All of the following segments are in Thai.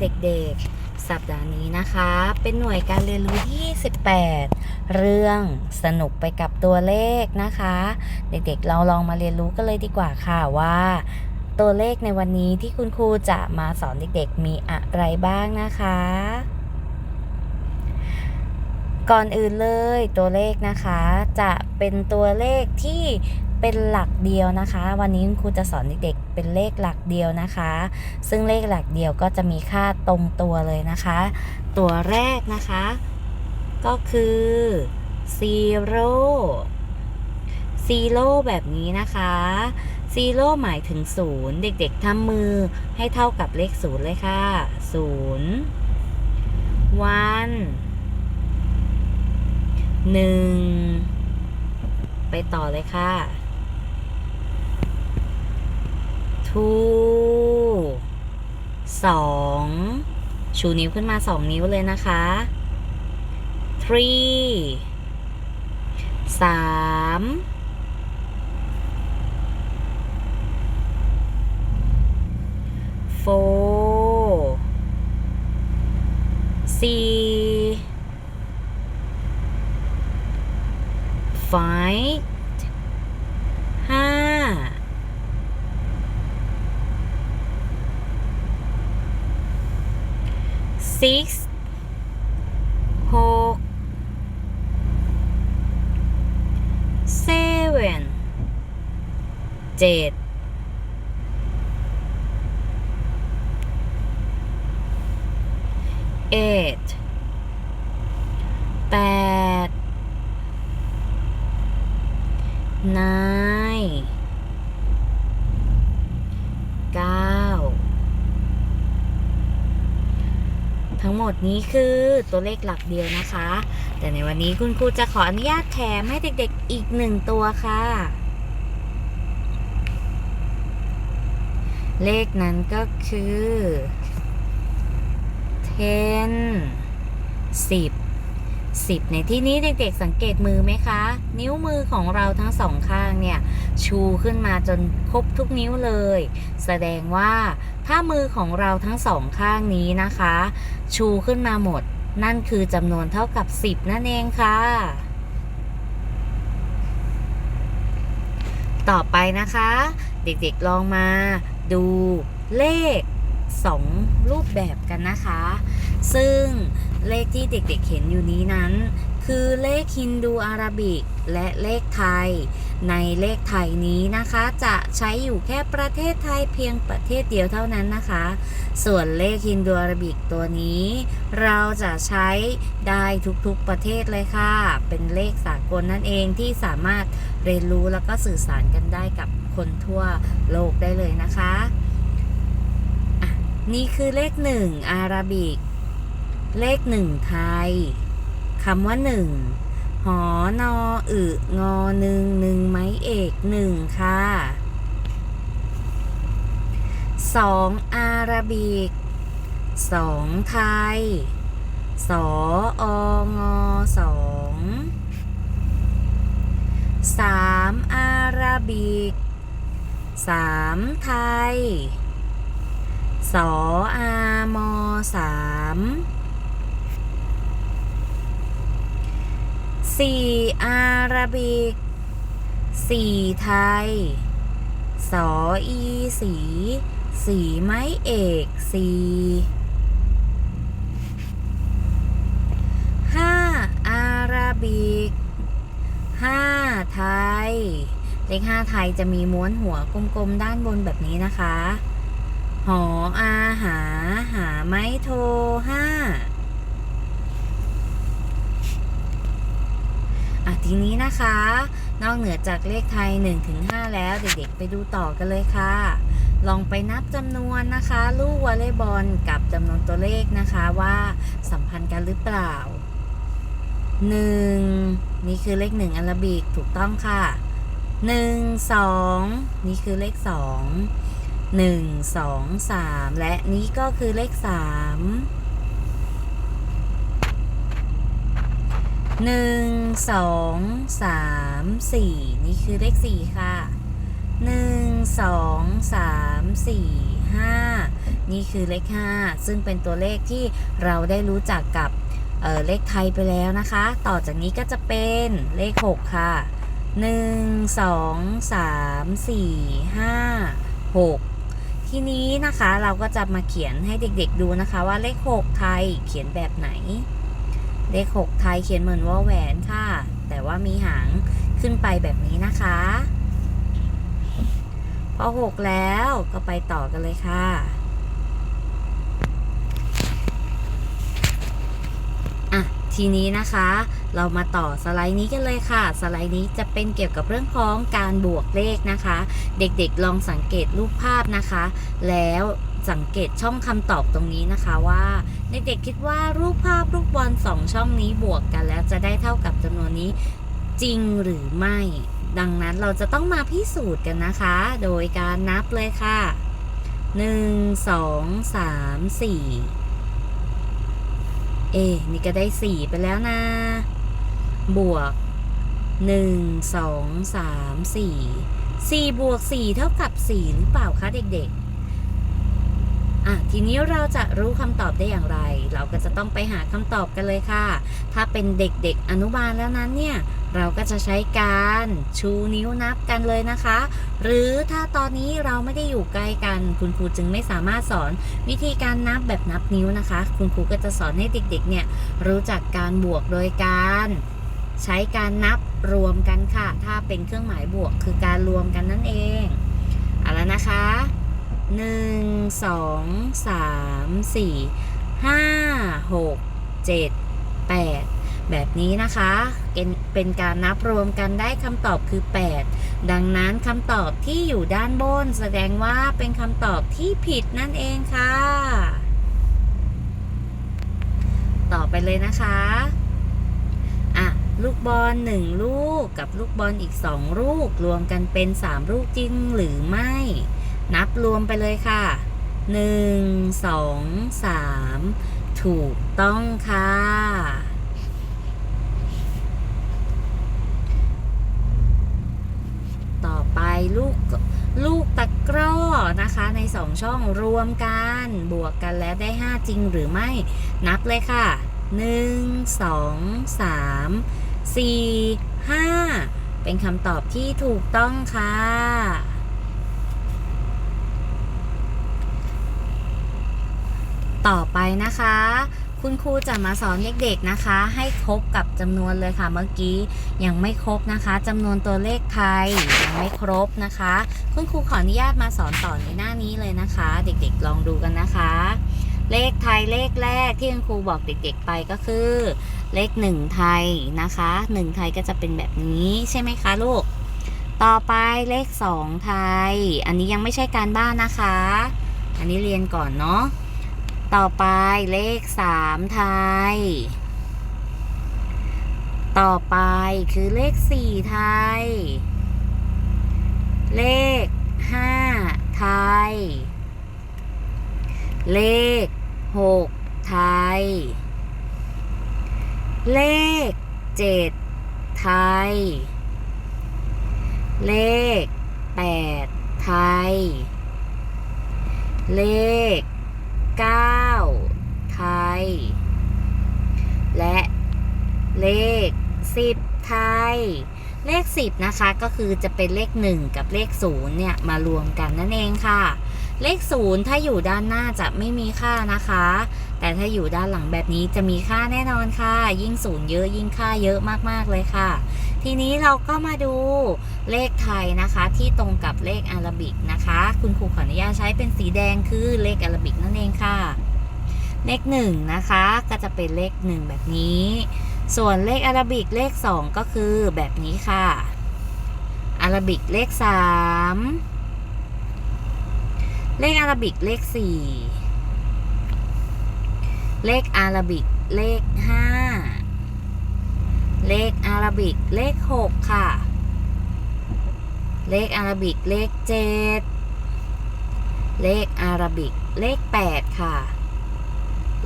เด็กๆ สัปดาห์นี้นะคะ เป็นหน่วยการเรียนรู้ที่18 เรื่องสนุกไปกับตัวเลขนะคะ เด็กๆ เราลองมาเรียนรู้กันเลยดีกว่าค่ะว่า ตัวเลขในวันนี้ที่คุณครูจะมาสอนเด็กๆ มีอะไรบ้างนะคะก่อนอื่นเลยตัวเลขนะคะ จะเป็นตัวเลขที่ เป็นหลักเดียวนะคะ วันนี้คุณครูจะสอนเด็กๆเป็นเลขหลักเดียวนะคะ ซึ่งเลขหลักเดียวก็จะมีค่าตรงตัวเลยนะคะ ตัวแรกนะคะ ก็คือซีโร่ซีโร่แบบนี้นะคะซีโร่หมายถึงศูนย์เด็กๆทำมือให้เท่ากับเลขศูนย์เลยค่ะศูนย์วันหนึ่งไปต่อเลยค่ะ two สองชูนิ้วขึ้นมาสองนิ้วเลยนะคะ three สามโฟสี่ five ห้ six หก seven เจ็ด eight แปด nine มดนี้คือตัวเลขหลักเดียวนะคะ แต่ในวันนี้คุณครูจะขออนุญาตแถมให้เด็กๆอีกหนึ่งตัวค่ะ เลขนั้นก็คือ ten สิบสิบในที่นี้เด็กๆสังเกตมือไหมคะ นิ้วมือของเราทั้งสองข้างเนี่ย ชูขึ้นมาจนครบทุกนิ้วเลย แสดงว่า ถ้ามือของเราทั้งสองข้างนี้นะคะ ชูขึ้นมาหมด นั่นคือจำนวนเท่ากับ 10 นั่นเองค่ะ ต่อไปนะคะ เด็กๆลองมาดูเลข 2 รูปแบบกันนะคะ ซึ่งเลขที่เด็กๆเห็นอยู่นี้นั้น คือเลขฮินดูอาราบิกและเลขไทย ในเลขไทยนี้นะคะ จะใช้อยู่แค่ประเทศไทยเพียงประเทศเดียวเท่านั้นนะคะ ส่วนเลขฮินดูอาราบิกตัวนี้ เราจะใช้ได้ทุกๆประเทศเลยค่ะ เป็นเลขสากลนั่นเองที่สามารถเรียนรู้แล้วก็สื่อสารกันได้กับคนทั่วโลกได้เลยนะคะะนี่คือเลขหนึ่งอาราบิก เลขหนึ่งไทยคำว่าหนึ่ง หอนออึงอหนึ่งหนึ่งไม้เอกหนึ่งค่ะสองอาราบิกสองไทยสอองอสองสามอาราบิกสามไทยสออามอสาม สี่อาราบิกสี่ไทย สออีสี สีไม้เอกสี่ห้าอาราบิกห้าไทย เลขห้าไทยจะมีม้วนหัวกลมๆด้านบนแบบนี้นะคะ หออาหาหาไม้โทห้าอะ ทีนี้นะคะ นอกเหนือจากเลขไทย1ถึง5แล้วเด็กๆไปดูต่อกันเลยค่ะ ลองไปนับจำนวนนะคะ ลูกวอลเลย์บอลกับจำนวนตัวเลขนะคะว่าสัมพันธ์กันหรือเปล่า 1 นี่คือเลข 1อาราบิกถูกต้องค่ะ 1 2 นี่คือเลข 2 1 2 3 และนี้ก็คือเลข 3 หนึ่งสองสามสี่นี่คือเลขสี่ค่ะหนึ่งสองสามสี่ห้านี่คือเลข5ซึ่งเป็นตัวเลขที่เราได้รู้จักกับเเลขไทยไปแล้วนะคะ ต่อจากนี้ก็จะเป็นเลข6ค่ะ1 2 3 4 5 6ทีนี้นะคะเราก็จะมาเขียนให้เด็กๆดูนะคะว่าเลข6ไทยเขียนแบบไหน เลข 6 ไทยเขียนเหมือนว่าแหวนค่ะ แต่ว่ามีหางขึ้นไปแบบนี้นะคะ พอ 6 แล้วก็ไปต่อกันเลยค่ะอะทีนี้นะคะ เรามาต่อสไลด์นี้กันเลยค่ะ สไลด์นี้จะเป็นเกี่ยวกับเรื่องของการบวกเลขนะคะ เด็กๆลองสังเกตรูปภาพนะคะ แล้ว สังเกตช่องคำตอบตรงนี้นะคะว่า เด็กๆคิดว่ารูปภาพลูกบอลสองช่องนี้บวกกันแล้วจะได้เท่ากับจำนวนนี้จริงหรือไม่ ดังนั้นเราจะต้องมาพิสูจน์กันนะคะ โดยการนับเลยค่ะ 1 2 3 4 เอะนี่ก็ได้ 4 ไปแล้วนะ บวก 1 2 3 4 4บวก4เท่ากับ 4 หรือเปล่าคะเด็กๆ อะทีนี้เราจะรู้คำตอบได้อย่างไร เราก็จะต้องไปหาคำตอบกันเลยค่ะ ถ้าเป็นเด็กๆอนุบาลแล้วนั้นเนี่ยเราก็จะใช้การชูนิ้วนับกันเลยนะคะ หรือถ้าตอนนี้เราไม่ได้อยู่ใกล้กัน คุณครูจึงไม่สามารถสอนวิธีการนับแบบนับนิ้วนะคะ คุณครูก็จะสอนให้เด็กๆเนี่ยรู้จักการบวกโดยการใช้การนับรวมกันค่ะ ถ้าเป็นเครื่องหมายบวกคือการรวมกันนั่นเองเอาละนะคะ 1 2 3 4 5 6 7 8แปดแบบนี้นะคะเป็นเป็นการนับรวมกันได้คำตอบคือ 8 ดังนั้นคำตอบที่อยู่ด้านบน แสดงว่าเป็นคำตอบที่ผิดนั่นเองค่ะ ต่อไปเลยนะคะอะลูกบอล1ลูกกับลูกบอลอีก 2 ลูกรวมกันเป็น 3 ลูกจริงหรือไม่ นับรวมไปเลยค่ะ 1 2 3 ถูกต้องค่ะ ต่อไปลูกลูกตะกร้อนะคะใน2ช่องรวมกัน บวกกันแล้วได้ 5 จริงหรือไม่ นับเลยค่ะ 1 2 3 4 5 เป็นคำตอบที่ถูกต้องค่ะ ต่อไปนะคะ คุณครูจะมาสอนเด็กๆนะคะ ให้ครบกับจำนวนเลยค่ะเมื่อกี้ยังไม่ครบนะคะจำนวนตัวเลขไทยยังไม่ครบนะคะ คุณครูขออนุญาตมาสอนต่อในหน้านี้เลยนะคะ เด็กๆลองดูกันนะคะ เลขไทยเลขแรกที่คุณครูบอกเด็กๆไปก็คือ เลขหนึ่งไทยนะคะหนึ่งไทยก็จะเป็นแบบนี้ใช่ไหมคะลูก ต่อไปเลขสองไทย อันนี้ยังไม่ใช่การบ้านนะคะ อันนี้เรียนก่อนเนาะ ต่อไปเลขสามไทย ต่อไปคือเลขสี่ไทย เลขห้าไทย เลขหกไทย เลขเจ็ดไทย เลขแปดไทย เลข 9 ไทย และเลข 10 ไทย เลข 10 นะคะ ก็คือจะเป็นเลข 1 กับเลข 0 เนี่ย มารวมกันนั่นเองค่ะ เลข 0 ถ้าอยู่ด้านหน้าจะไม่มีค่านะคะ แต่ถ้าอยู่ด้านหลังแบบนี้จะมีค่าแน่นอนค่ะ ยิ่ง0เยอะยิ่งค่าเยอะมากๆเลยค่ะ ทีนี้เราก็มาดูเลขไทยนะคะที่ตรงกับเลขอาราบิกนะคะ คุณครูขออนุญาตใช้เป็นสีแดงคือเลขอาราบิกนั่นเองค่ะ เลขหนึ่งนะคะก็จะเป็นเลขหนึ่งแบบนี้ ส่วนเลขอาราบิกเลขสองก็คือแบบนี้ค่ะอาราบิกเลขสามเลขอาราบิกเลขสี่ เลขอาราบิก เลขห้า เลขอาราบิก เลข6ค่ะ เลขอาราบิก เลข7เลขอาราบิก เลข8ค่ะ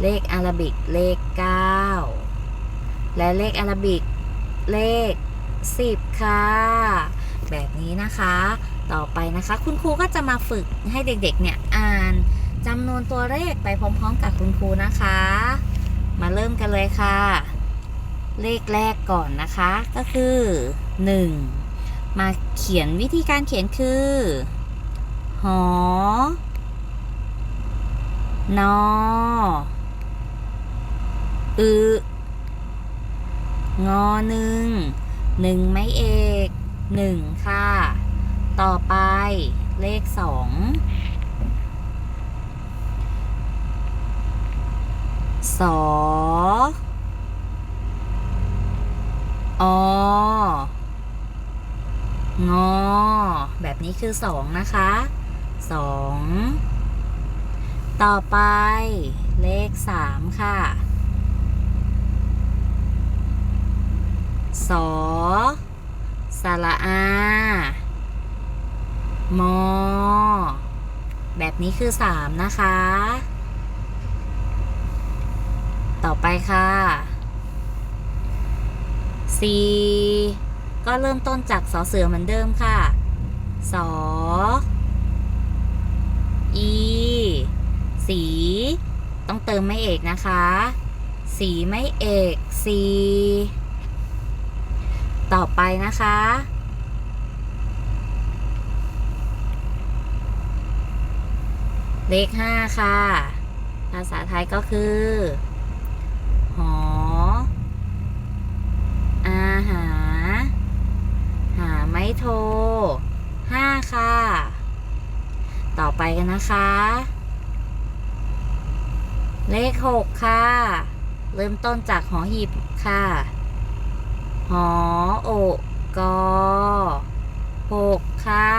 เลขอาราบิก เลข9และเลขอาราบิก เลข10ค่ะ แบบนี้นะคะ ต่อไปนะคะ คุณครูก็จะมาฝึกให้เด็กๆเนี่ยอ่าน จำนวนตัวเลขไปพร้อมๆกับคุณครูนะคะ มาเริ่มกันเลยค่ะ เลขแรกก่อนนะคะ ก็คือ 1 มาเขียนวิธีการเขียนคือ หอนออึงอหนึ่งหนึ่งไม้เอกหนึ่งค่ะ ต่อไปเลขสอง สอองอ แบบนี้คือสองนะคะสองต่อไป เลขสามค่ะสอสระอา มอ แบบนี้คือสามนะคะ ต่อไปค่ะสี่ก็เริ่มต้นจากสอเสือเหมือนเดิมค่ะ สอ อีสี ต้องเติมไม่เอกนะคะ สีไม่เอกสีต่อไปนะคะ เลขห้าค่ะ ภาษาไทยก็คือ หอ อาหา หาไม่โทรห้าค่ะ ต่อไปกันนะคะ เลขหกค่ะ เริ่มต้นจากหอหีบค่ะ หอโอกอหกค่ะ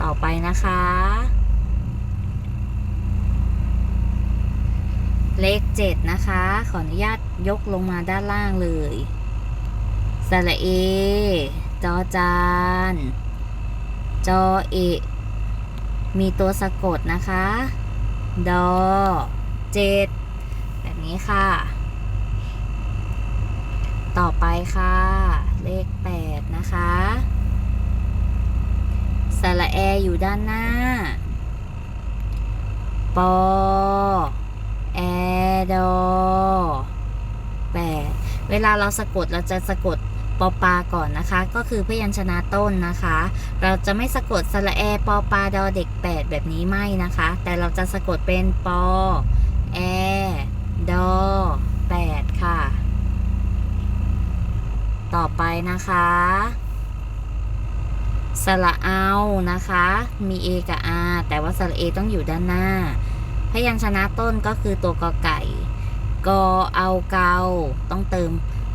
ต่อไปนะคะ เลขเจ็ดนะคะ ขออนุญาตยกลงมาด้านล่างเลยสระเอ จอจาน จอเอ มีตัวสะกดนะคะ ดอเจ็ดแบบนี้ค่ะ ต่อไปค่ะ เลข8นะคะสระแออยู่ด้านหน้า ปอ ดอแปดเวลาเราสะกดเราจะสะกดปอปาก่อนนะคะ ก็คือพยัญชนะต้นนะคะ เราจะไม่สะกดสระแอปอปาดอเด็ก8แบบนี้ไม่นะคะ แต่เราจะสะกดเป็นปอแอดอ8ค่ะ ต่อไปนะคะ สระเอานะคะ มี A กับ R แต่ว่าสระ A ต้องอยู่ด้านหน้า พยัญชนะต้นก็คือตัวกอไก่ กอเอาเกา ต้องเติม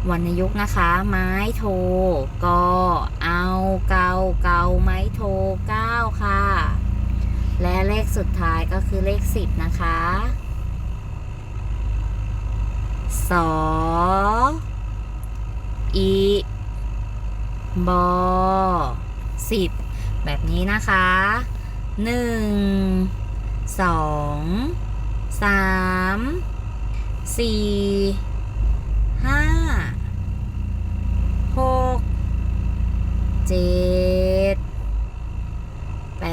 วรรณยุกต์นะคะ ไม้โท กอเอาเกาเกาไม้โทเก้าค่ะ และเลขสุดท้ายก็คือเลขสิบนะคะสออีบอสิบแบบนี้นะคะหนึ่ง สองสามสี่ห้าหกเจ็ดแป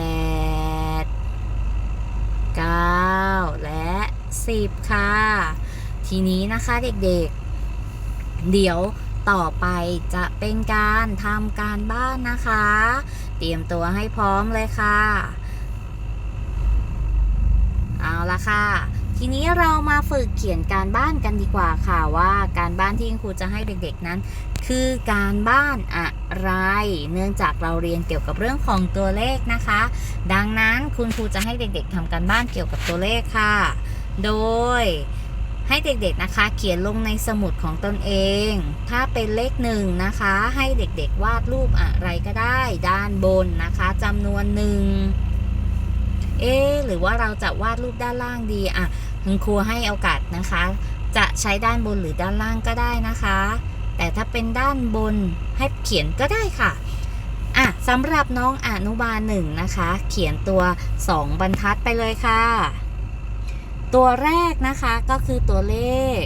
ดเก้าและสิบค่ะ ทีนี้นะคะเด็กๆ เดี๋ยวต่อไปจะเป็นการทำการบ้านนะคะ เตรียมตัวให้พร้อมเลยค่ะเอาละ ค่ะ ทีนี้เรามาฝึกเขียนการบ้านกันดีกว่าค่ะว่าการบ้านที่ครูจะให้เด็กๆนั้น คือการบ้านอะไร เนื่องจากเราเรียนเกี่ยวกับเรื่องของตัวเลขนะคะ ดังนั้นคุณครูจะให้เด็กๆทำการบ้านเกี่ยวกับตัวเลขค่ะ โดยให้เด็กๆนะคะ เขียนลงในสมุดของตนเอง ถ้าเป็นเลขหนึ่งนะคะ ให้เด็กๆวาดรูปอะไรก็ได้ ด้านบนนะคะจำนวนหนึ่ง เอ๊ะหรือว่าเราจะวาดรูปด้านล่างดีอะคุณครูให้โอกาสนะคะ จะใช้ด้านบนหรือด้านล่างก็ได้นะคะ แต่ถ้าเป็นด้านบนให้เขียนก็ได้ค่ะอะสำหรับน้องอนุบาลหนึ่งนะคะ เขียนตัว 2 บรรทัดไปเลยค่ะ ตัวแรกนะคะก็คือตัวเลข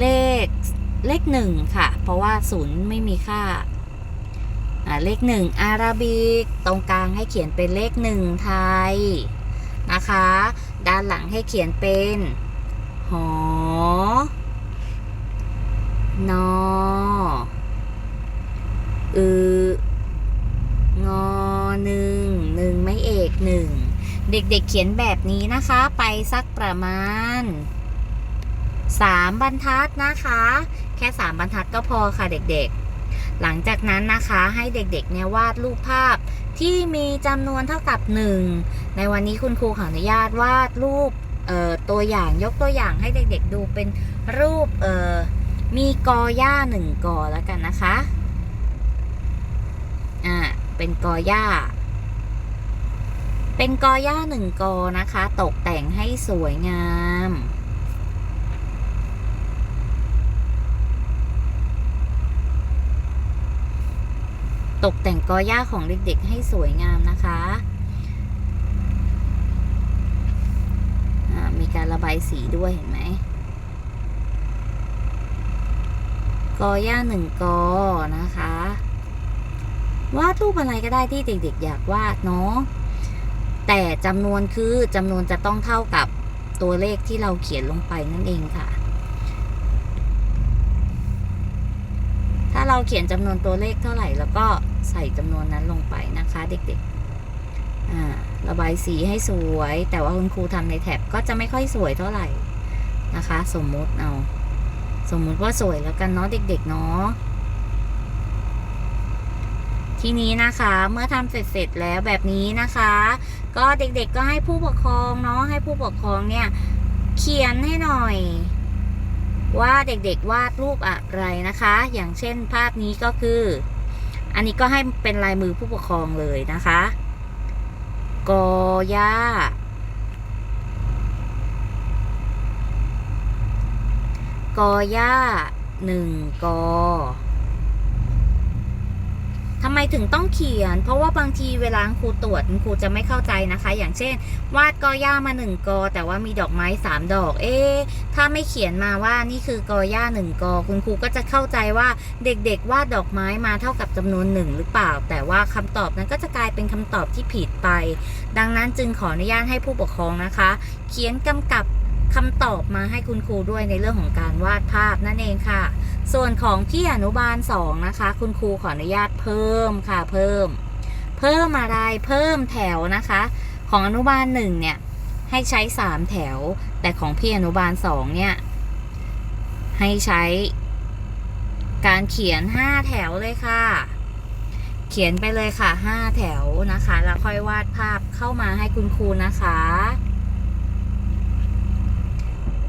เลขเลขหนึ่งค่ะ เพราะว่าศูนย์ไม่มีค่า เลขหนึ่งอาราบิก ตรงกลางให้เขียนเป็นเลขหนึ่งไทยนะคะ ด้านหลังให้เขียนเป็นหอนออืองอหนึ่งหนึ่งไม่เอกหนึ่งเด็กๆเขียนแบบนี้นะคะไปสักประมาณ3บรรทัดนะคะ แค่3บรรทัดก็พอค่ะเด็กๆ หลังจากนั้นนะคะให้เด็กๆเนี่ยวาดรูปภาพที่มีจำนวนเท่ากับ 1 ในวันนี้คุณครูขออนุญาตวาดรูปตัวอย่างยกตัวอย่างให้เด็กๆดูเป็นรูปมีกอหญ้าหนึ่งกอแล้วกันนะคะอ่าเป็นกอหญ้า เป็นกอหญ้าหนึ่งกอนะคะ ตกแต่งให้สวยงาม ตกแต่งกอหญ้าของเด็กๆให้สวยงามนะคะมีการระบายสีด้วยเห็นไหมกอหญ้าหนึ่งกอนะคะ วาดรูปอะไรก็ได้ที่เด็กๆอยากวาดเนาะแต่จำนวนคือจำนวนจะต้องเท่ากับตัวเลขที่เราเขียนลงไปนั่นเองค่ะ ถ้า เราเขียนจำนวนตัวเลขเท่าไหร่ แล้วก็ใส่จำนวนนั้นลงไปนะคะ เด็กๆระบายสีให้สวย แต่ว่าคุณครูทำในแท็บก็จะไม่ค่อยสวยเท่าไหร่นะคะ สมมุติเอา สมมุติว่าสวยแล้วกันเนาะเด็ก ๆ เนาะทีนี้นะคะเมื่อทำเสร็จเสร็จแล้วแบบนี้นะคะ ก็เด็กๆก็ให้ผู้ปกครองเนาะให้ผู้ปกครองเนี่ย เขียนให้หน่อย ว่าเด็กๆวาดรูปอะไรนะคะ อย่างเช่นภาพนี้ก็คือ อันนี้ก็ให้เป็นลายมือผู้ปกครองเลยนะคะกอย่ากอย่าหนึ่งกอ ทำไมถึงต้องเขียน เพราะว่าบางทีเวลาครูตรวจครูจะไม่เข้าใจนะคะ อย่างเช่น วาดกอหญ้ามาหนึ่งกอแต่ว่ามีดอกไม้สามดอก เอ๊ถ้าไม่เขียนมาว่านี่คือกอหญ้าหนึ่งกอคุณครูก็จะเข้าใจว่าเด็กๆวาดดอกไม้มาเท่ากับจำนวนหนึ่งหรือเปล่า แต่ว่าคำตอบนั้นก็จะกลายเป็นคำตอบที่ผิดไป ดังนั้นจึงขออนุญาตให้ผู้ปกครองนะคะ เขียนกำกับ คำตอบมาให้คุณครูด้วยในเรื่องของการวาดภาพนั่นเองค่ะ ส่วนของพี่อนุบาล2นะคะ คุณครูขออนุญาตเพิ่มค่ะเพิ่ม เพิ่มอะไรเพิ่มแถวนะคะ ของอนุบาล1เนี่ยให้ใช้3แถว แต่ของพี่อนุบาล2เนี่ยให้ใช้ การเขียน5แถวเลยค่ะ เขียนไปเลยค่ะ5แถวนะคะ แล้วค่อยวาดภาพเข้ามาให้คุณครูนะคะ